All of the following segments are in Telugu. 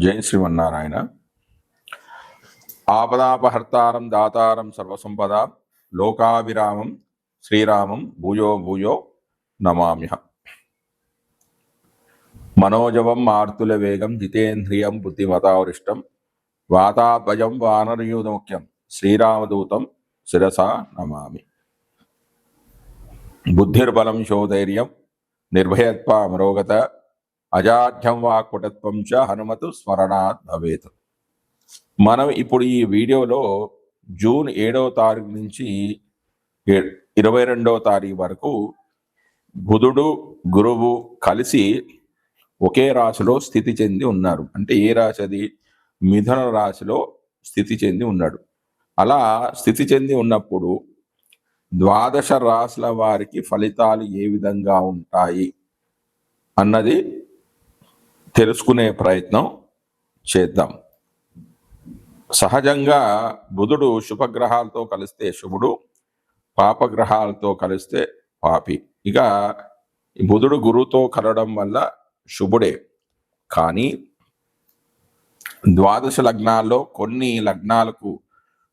జై శ్రీమన్నారాయణ. ఆపదాపహర్తారం దాతారం సర్వసంపద లోకావిరామం శ్రీరామం భూయో భూయో నమామ్య. మనోజవం మార్తుల వేగం జితేంద్రియం బుద్ధిమతావరిష్టం వాతాత్వజం వానరయూతముఖ్యం శ్రీరామదూతం శిరసా నమామి. బుద్ధిర్బలం శోధైర్యం నిర్భయత్వ అమరోగత అజాఢ్యం వాక్పటత్వం చ హనుమతు స్మరణాత్ భవేత్. మనం ఇప్పుడు ఈ వీడియోలో జూన్ ఏడవ తారీఖు నుంచి ఏ- ఇరవై రెండవ తారీఖు వరకు బుధుడు గురువు కలిసి ఒకే రాశిలో స్థితి చెంది ఉన్నారు. అంటే ఏ రాశి అది మిథున రాశిలో స్థితి చెంది ఉన్నాడు. అలా స్థితి చెంది ఉన్నప్పుడు ద్వాదశ రాశుల వారికి ఫలితాలు ఏ విధంగా ఉంటాయి? అన్నది తెలుసుకునే ప్రయత్నం చేద్దాం. సహజంగా బుధుడు శుభగ్రహాలతో కలిస్తే శుభుడు పాపగ్రహాలతో కలిస్తే పాపి. ఇక బుధుడు గురువుతో కలవడం వల్ల శుభుడే. కానీ ద్వాదశ లగ్నాల్లో కొన్ని లగ్నాలకు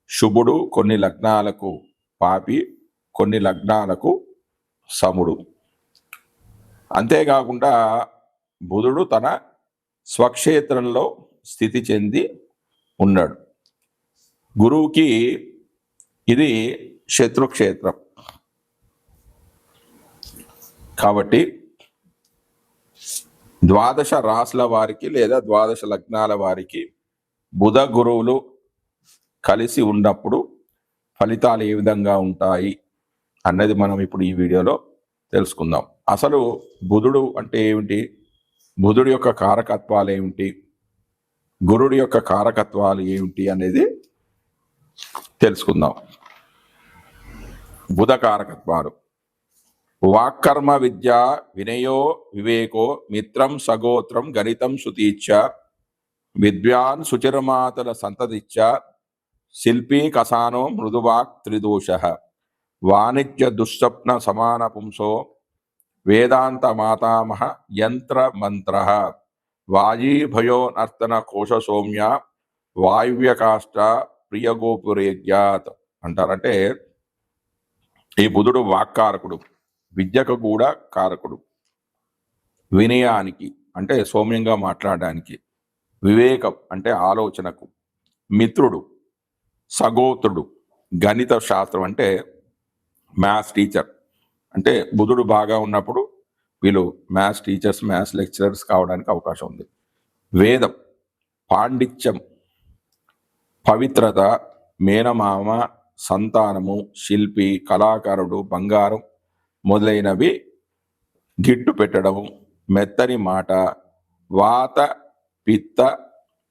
శుభుడు కొన్ని లగ్నాలకు పాపి కొన్ని లగ్నాలకు సముడు. అంతేకాకుండా బుధుడు తన స్వక్షేత్రంలో స్థితి చెంది ఉన్నాడు. గురువుకి ఇది శత్రుక్షేత్రం. కాబట్టి ద్వాదశ రాసుల వారికి లేదా ద్వాదశ లగ్నాల వారికి బుధ గురువులు కలిసి ఉన్నప్పుడు ఫలితాలు ఏ విధంగా ఉంటాయి అన్నది మనం ఇప్పుడు ఈ వీడియోలో తెలుసుకుందాం. అసలు బుధుడు అంటే ఏమిటి? బుధుడి యొక్క కారకత్వాలు ఏమిటి? గురుడి యొక్క కారకత్వాలు ఏమిటి అనేది తెలుసుకుందాం. బుధ కారకత్వాలు. వాక్కర్మ విద్య వినయో వివేకో మిత్రం సగోత్రం గణితం శృతీచ్చ విద్వాన్ సుచిరమాతల సంతతిచ్చ శిల్పీ కసానో మృదువాక్ త్రిదోష వాణిజ్య దుస్వప్న సమాన పుంసో వేదాంత మాతామహ యంత్ర మంత్ర వాయీభయో నర్తన కోశ సౌమ్య వాయువ్యకాష్ట ప్రియగోపురేగ్యాత్ అంటారంటే ఈ బుధుడు వాక్కారకుడు విద్యకు కూడా కారకుడు. వినయానికి అంటే సౌమ్యంగా మాట్లాడడానికి వివేకం అంటే ఆలోచనకు. మిత్రుడు సగోత్రుడు గణిత శాస్త్రం అంటే మ్యాథ్స్ టీచర్. అంటే బుధుడు బాగా ఉన్నప్పుడు వీళ్ళు మ్యాథ్స్ టీచర్స్ మ్యాథ్స్ లెక్చరర్స్ కావడానికి అవకాశం ఉంది. వేదం పాండిత్యం పవిత్రత మేనమామ సంతానము శిల్పి కళాకారుడు బంగారం మొదలైనవి గిట్టు పెట్టడం మెత్తని మాట వాత పిత్త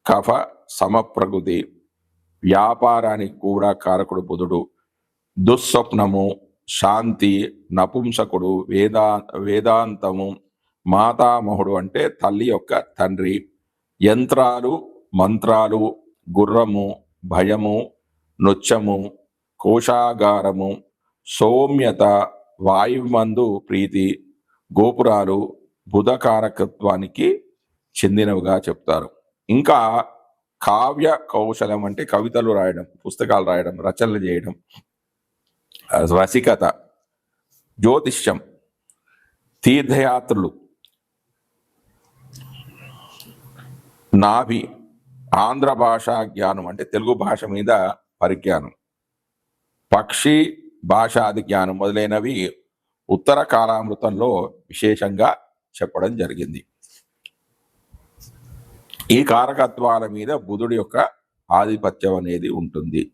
కఫ సమప్రకృతి. వ్యాపారానికి కూడా కారకుడు బుధుడు. దుస్వప్నము శాంతి నపుంసకుడు వేదా వేదాంతము మాతామహుడు అంటే తల్లి యొక్క తండ్రి. యంత్రాలు మంత్రాలు గుర్రము భయము నృత్యము కోశాగారము సౌమ్యత వాయుమందు ప్రీతి గోపురాలు బుధకారకత్వానికి చెందినవిగా చెప్తారు. ఇంకా కావ్య కౌశలం అంటే కవితలు రాయడం పుస్తకాలు రాయడం రచనలు చేయడం రసికత జ్యోతిష్యం తీర్థయాత్రలు నాభి ఆంధ్ర భాషా జ్ఞానం అంటే తెలుగు భాష మీద పరిజ్ఞానం. పక్షి భాషాది జ్ఞానం మొదలైనవి ఉత్తర కాలామృతంలో విశేషంగా చెప్పడం జరిగింది. ఈ కారకత్వాల మీద బుధుడి యొక్క ఆధిపత్యం అనేది ఉంటుంది.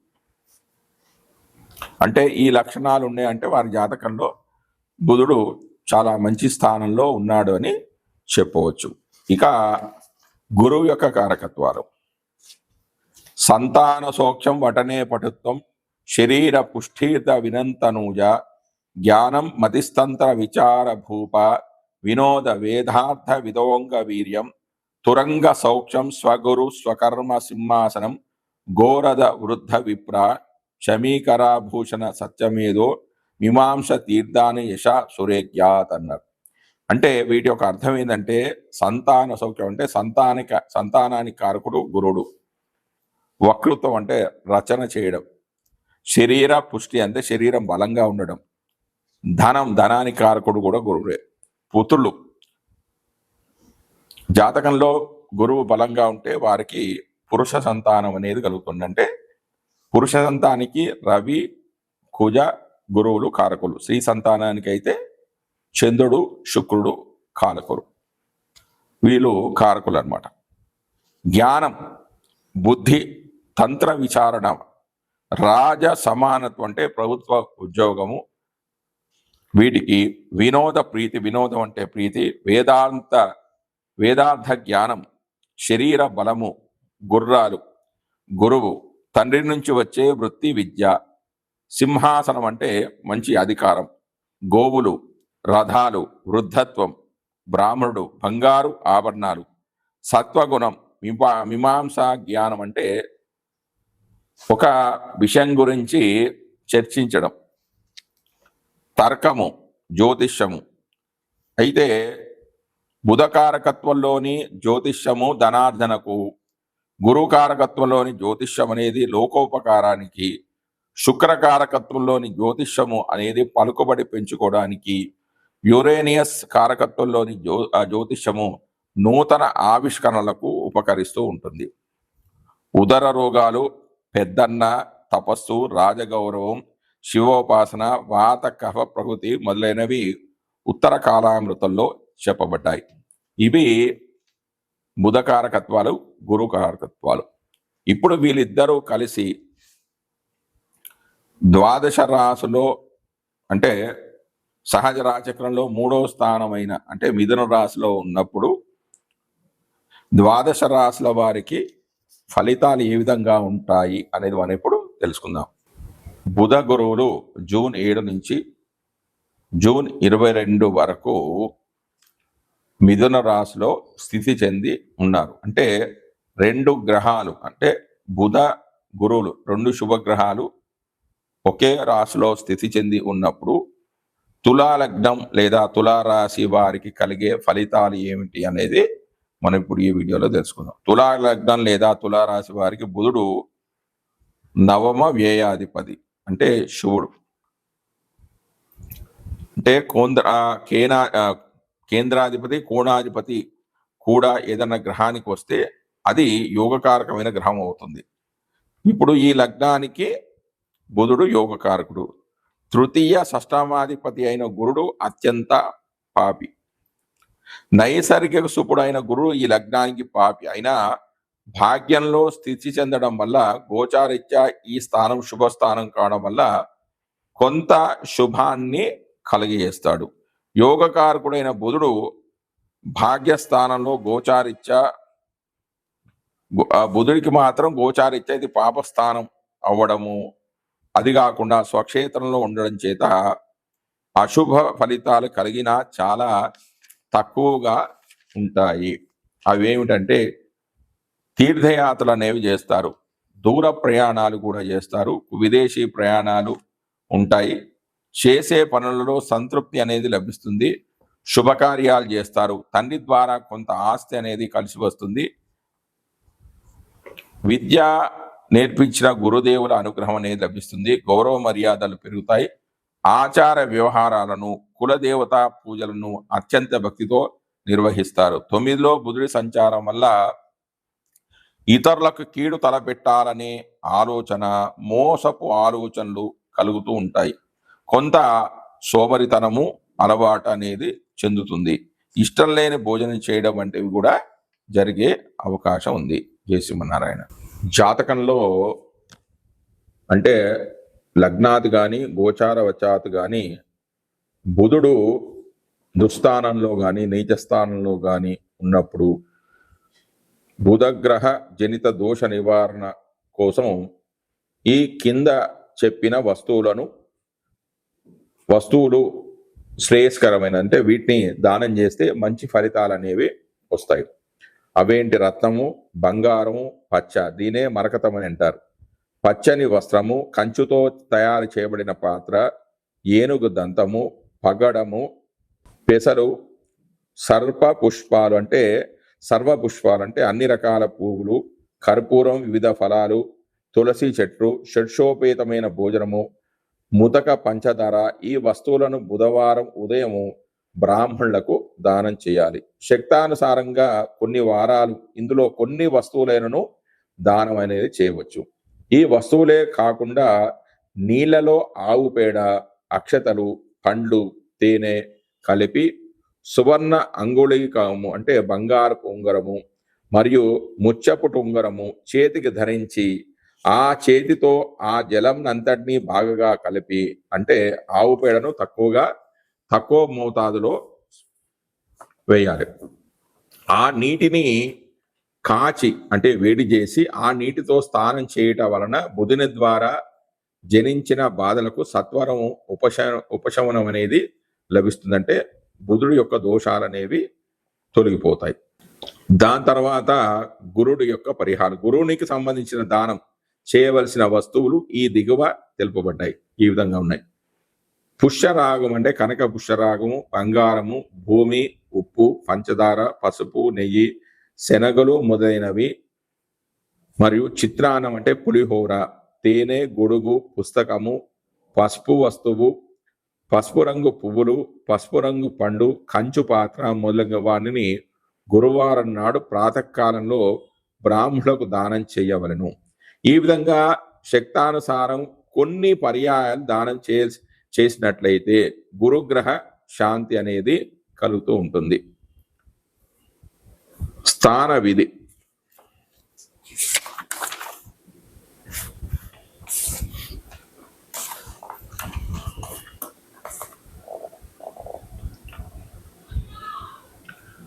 అంటే ఈ లక్షణాలు ఉన్నాయంటే వారి జాతకంలో బుధుడు చాలా మంచి స్థానంలో ఉన్నాడు అని చెప్పవచ్చు. ఇక గురువు యొక్క కారకత్వాలు. సంతాన సోక్షం వటనే పటుత్వం శరీర పుష్ఠీర్త వినంతనూజ జ్ఞానం మతిస్తంత్ర విచార భూప వినోద వేదార్థ విదోంగ వీర్యం తురంగ సౌక్షం స్వగురు స్వకర్మ సింహాసనం గోరద వృద్ధ విప్ర శమీకరాభూషణ సత్యమేదో మీమాంస తీర్థాని యశ సురేఖ్యాత్ అన్నారు. అంటే వీటి యొక్క అర్థం ఏంటంటే సంతాన సౌఖ్యం అంటే సంతానిక సంతానానికి కారకుడు గురుడు. వక్తృత్వం అంటే రచన చేయడం. శరీర పుష్టి అంటే శరీరం బలంగా ఉండడం. ధనం ధనానికి కారకుడు కూడా గురువే పుత్రులు. జాతకంలో గురువు బలంగా ఉంటే వారికి పురుష సంతానం అనేది కలుగుతుంది అంటే పురుష సంతానికి రవి కుజ గురువులు కారకులు. స్త్రీ సంతానానికి అయితే చంద్రుడు శుక్రుడు కారకులు. వీళ్ళు కారకులు అన్నమాట జ్ఞానం బుద్ధి తంత్ర విచారణ రాజ సమానత్వం అంటే ప్రభుత్వ ఉద్యోగము. వీటికి వినోద ప్రీతి వినోదం అంటే ప్రీతి వేదాంత వేదార్థ జ్ఞానం శరీర బలము గుర్రాలు గురువు తండ్రి నుంచి వచ్చే వృత్తి విద్య సింహాసనం అంటే మంచి అధికారం. గోవులు రథాలు వృద్ధత్వం బ్రాహ్మణుడు బంగారు ఆభరణాలు. సత్వగుణం మిమా మీమాంస జ్ఞానం అంటే ఒక విషయం గురించి చర్చించడం. తర్కము జ్యోతిష్యము. అయితే బుధకారకత్వంలోని జ్యోతిష్యము ధనార్జనకు గురుకారకత్వంలోని జ్యోతిష్యం అనేది లోకోపకారానికి శుక్రకారకత్వంలోని జ్యోతిష్యము అనేది పలుకుబడి పెంచుకోవడానికి యురేనియస్ కారకత్వంలోని జ్యో జ్యోతిష్యము నూతన ఆవిష్కరణలకు ఉపకరిస్తూ ఉంటుంది. ఉదర రోగాలు పెద్దన్న తపస్సు రాజగౌరవం శివోపాసన వాత కఫ ప్రకృతి మొదలైనవి ఉత్తర కాలామృతంలో చెప్పబడ్డాయి. ఇవి బుధకారకత్వాలు గురుకారకత్వాలు. ఇప్పుడు వీళ్ళిద్దరూ కలిసి ద్వాదశ రాశిలో అంటే సహజ రాచక్రంలో మూడో స్థానమైన అంటే మిథున రాశిలో ఉన్నప్పుడు ద్వాదశ రాశుల వారికి ఫలితాలు ఏ విధంగా ఉంటాయి అనేది మనం ఇప్పుడు తెలుసుకుందాం. బుధ గురువులు జూన్ ఏడు నుంచి జూన్ ఇరవై రెండు వరకు మిథున రాశిలో స్థితి చెంది ఉన్నారు. అంటే రెండు గ్రహాలు అంటే బుధ గురువులు రెండు శుభగ్రహాలు ఒకే రాశిలో స్థితి చెంది ఉన్నప్పుడు తులాలగ్నం లేదా తులారాశి వారికి కలిగే ఫలితాలు ఏమిటి అనేది మనం ఇప్పుడు ఈ వీడియోలో తెలుసుకుందాం. తులాలగ్నం లేదా తులారాశి వారికి బుధుడు నవమ వ్యయాధిపతి అంటే శివుడు. అంటే కోంద్ర కేనా కేంద్రాధిపతి కోణాధిపతి కూడా ఏదైనా గ్రహానికి వస్తే అది యోగకారకమైన గ్రహం అవుతుంది. ఇప్పుడు ఈ లగ్నానికి బుధుడు యోగకారకుడు. తృతీయ షష్టామాధిపతి అయిన గురుడు అత్యంత పాపి. నైసర్గిక సుపుడు అయిన ఈ లగ్నానికి పాపి. అయినా భాగ్యంలో స్థితి చెందడం వల్ల గోచారిత్యా ఈ స్థానం శుభస్థానం కావడం వల్ల కొంత శుభాన్ని కలిగజేస్తాడు. యోగకారకుడైన బుధుడు భాగ్యస్థానంలో గోచారిత్య ఆ బుధుడికి మాత్రం గోచారిత్య ఇది పాపస్థానం అవ్వడము. అది కాకుండా స్వక్షేత్రంలో ఉండడం చేత అశుభ ఫలితాలు కలిగిన చాలా తక్కువగా ఉంటాయి. అవి ఏమిటంటే తీర్థయాత్రలు అనేవి చేస్తారు. దూర ప్రయాణాలు కూడా చేస్తారు. విదేశీ ప్రయాణాలు ఉంటాయి. చేసే పనులలో సంతృప్తి అనేది లభిస్తుంది. శుభకార్యాలు చేస్తారు. తండ్రి ద్వారా కొంత ఆస్తి అనేది కలిసి వస్తుంది. విద్య నేర్పించిన గురుదేవుల అనుగ్రహం అనేది లభిస్తుంది. గౌరవ మర్యాదలు పెరుగుతాయి. ఆచార వ్యవహారాలను కులదేవత పూజలను అత్యంత భక్తితో నిర్వహిస్తారు. తొమ్మిదిలో బుధుడి సంచారం వల్ల ఇతరులకు కీడు తలపెట్టాలనే ఆలోచన మోసపు ఆలోచనలు కలుగుతూ ఉంటాయి. కొంత సోమరితనము అలవాటు అనేది చెందుతుంది. ఇష్టం లేని భోజనం చేయడం వంటివి కూడా జరిగే అవకాశం ఉంది. జయసింహనారాయణ జాతకంలో అంటే లగ్నాది కానీ గోచార వచాత్ కానీ బుధుడు దుస్థానంలో కానీ నీచ స్థానంలో కానీ ఉన్నప్పుడు బుధగ్రహ జనిత దోష నివారణ కోసం ఈ కింద చెప్పిన వస్తువులను వస్తువులు శ్రేయస్కరమైన అంటే వీటిని దానం చేస్తే మంచి ఫలితాలు అనేవి వస్తాయి. అవేంటి రత్నము బంగారము పచ్చ దీనే మరకతమని అంటారు. పచ్చని వస్త్రము కంచుతో తయారు చేయబడిన పాత్ర ఏనుగు దంతము పగడము పెసరు సర్ప పుష్పాలు అంటే సర్వ పుష్పాలు అంటే అన్ని రకాల పువ్వులు కర్పూరం వివిధ ఫలాలు తులసి చెట్లు షడ్షోపేతమైన భోజనము ముతక పంచదార ఈ వస్తువులను బుధవారం ఉదయము బ్రాహ్మణులకు దానం చేయాలి. శక్తానుసారంగా కొన్ని వారాలు ఇందులో కొన్ని వస్తువులను దానం అనేది చేయవచ్చు. ఈ వస్తువులే కాకుండా నీళ్ళలో ఆవు పేడ అక్షతలు పండ్లు తేనె కలిపి సువర్ణ అంగుళికము అంటే బంగారపు ఉంగరము మరియు ముచ్చపుటు ఉంగరము చేతికి ధరించి ఆ చేతితో ఆ జలం అంతటినీ బాగా కలిపి అంటే ఆవు పేడను తక్కువగా తక్కువ మోతాదులో వేయాలి. ఆ నీటిని కాచి అంటే వేడి చేసి ఆ నీటితో స్నానం చేయటం వలన బుధుని ద్వారా జనించిన బాధలకు సత్వరం ఉపశ ఉపశమనం అనేది లభిస్తుందంటే బుధుడు యొక్క దోషాలు అనేవి తొలగిపోతాయి. దాని తర్వాత గురుడు యొక్క పరిహారం. గురువునికి సంబంధించిన దానం చేయవలసిన వస్తువులు ఈ దిగువ తెలుపబడ్డాయి. ఈ విధంగా ఉన్నాయి. పుష్యరాగం అంటే కనక పుష్యరాగము బంగారము భూమి ఉప్పు పంచదార పసుపు నెయ్యి శనగలు మొదలైనవి. మరియు చిత్రాన్నం అంటే పులిహోర తేనె గొడుగు పుస్తకము పసుపు వస్తువు పసుపు రంగు పువ్వులు పసుపు రంగు పండు కంచు పాత్ర మొదలగు వాటిని గురువారం నాడు ప్రాతకాలంలో బ్రాహ్మణులకు దానం చేయవలను. ఈ విధంగా శక్తానుసారం కొన్ని పర్యాయాలు దానం చే చేసినట్లయితే గురుగ్రహ శాంతి అనేది కలుగుతూ ఉంటుంది. స్థాన విధి.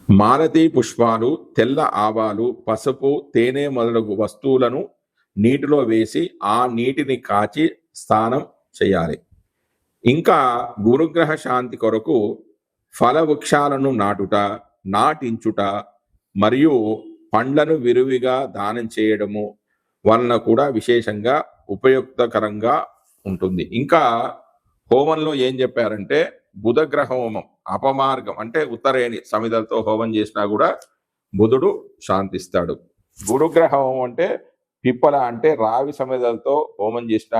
మారతి పుష్పాలు తెల్ల ఆవాలు పసుపు తేనె మొదలగు వస్తువులను నీటిలో వేసి ఆ నీటిని కాచి స్నానం చేయాలి. ఇంకా గురుగ్రహ శాంతి కొరకు ఫల వృక్షాలను నాటుట నాటించుట మరియు పండ్లను విరివిగా దానం చేయడము వలన కూడా విశేషంగా ఉపయుక్తకరంగా ఉంటుంది. ఇంకా హోమంలో ఏం చెప్పారంటే బుధగ్రహ హోమం అపమార్గం అంటే ఉత్తరేణి సమిధలతో హోమం చేసినా కూడా బుధుడు శాంతిస్తాడు. గురుగ్రహ హోమం అంటే పిప్పల అంటే రావి సమిధలతో హోమం చేసిన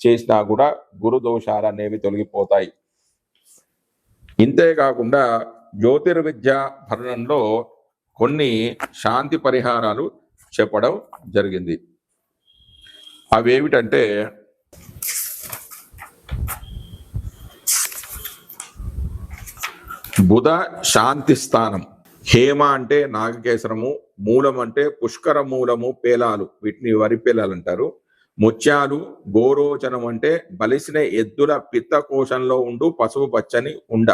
చేసినా కూడా గురు దోషాలు అనేవి తొలగిపోతాయి. ఇంతేకాకుండా జ్యోతిర్విద్య భరణంలో కొన్ని శాంతి పరిహారాలు చెప్పడం జరిగింది. అవేమిటంటే బుధ శాంతి స్థానం. హేమ అంటే నాగకేసరము మూలం అంటే పుష్కర మూలము పేలాలు. వీటిని వరి పేలాలు అంటారు. ముత్యాలు గోరోచనం అంటే బలిసిన ఎద్దుల పిత్త కోశంలో ఉండు పసుపు పచ్చని ఉండ.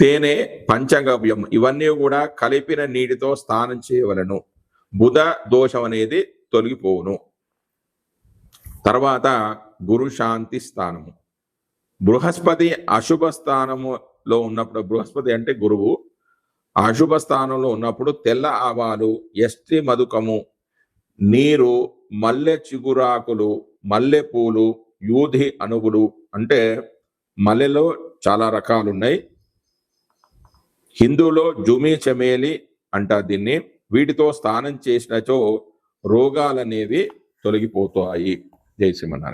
తేనె పంచగవ్యం ఇవన్నీ కూడా కలిపిన నీటితో స్నానం చేయవలను. బుధ దోషం అనేది తొలగిపోవును. తర్వాత గురు శాంతి స్థానము. బృహస్పతి అశుభ స్థానములో ఉన్నప్పుడు బృహస్పతి అంటే గురువు. అశుభ స్థానంలో ఉన్నప్పుడు తెల్ల ఆవాలు ఎస్టి మధుకము నీరు మల్లె చిగురాకులు మల్లె పూలు యూధి అణువులు అంటే మల్లెలో చాలా రకాలు ఉన్నాయి హిందూలో జుమి చమేలి అంటారు దీన్ని. వీటితో స్నానం చేసినచో రోగాలనేవి తొలగిపోతాయి. జై శ్రీమన్నారాయణ.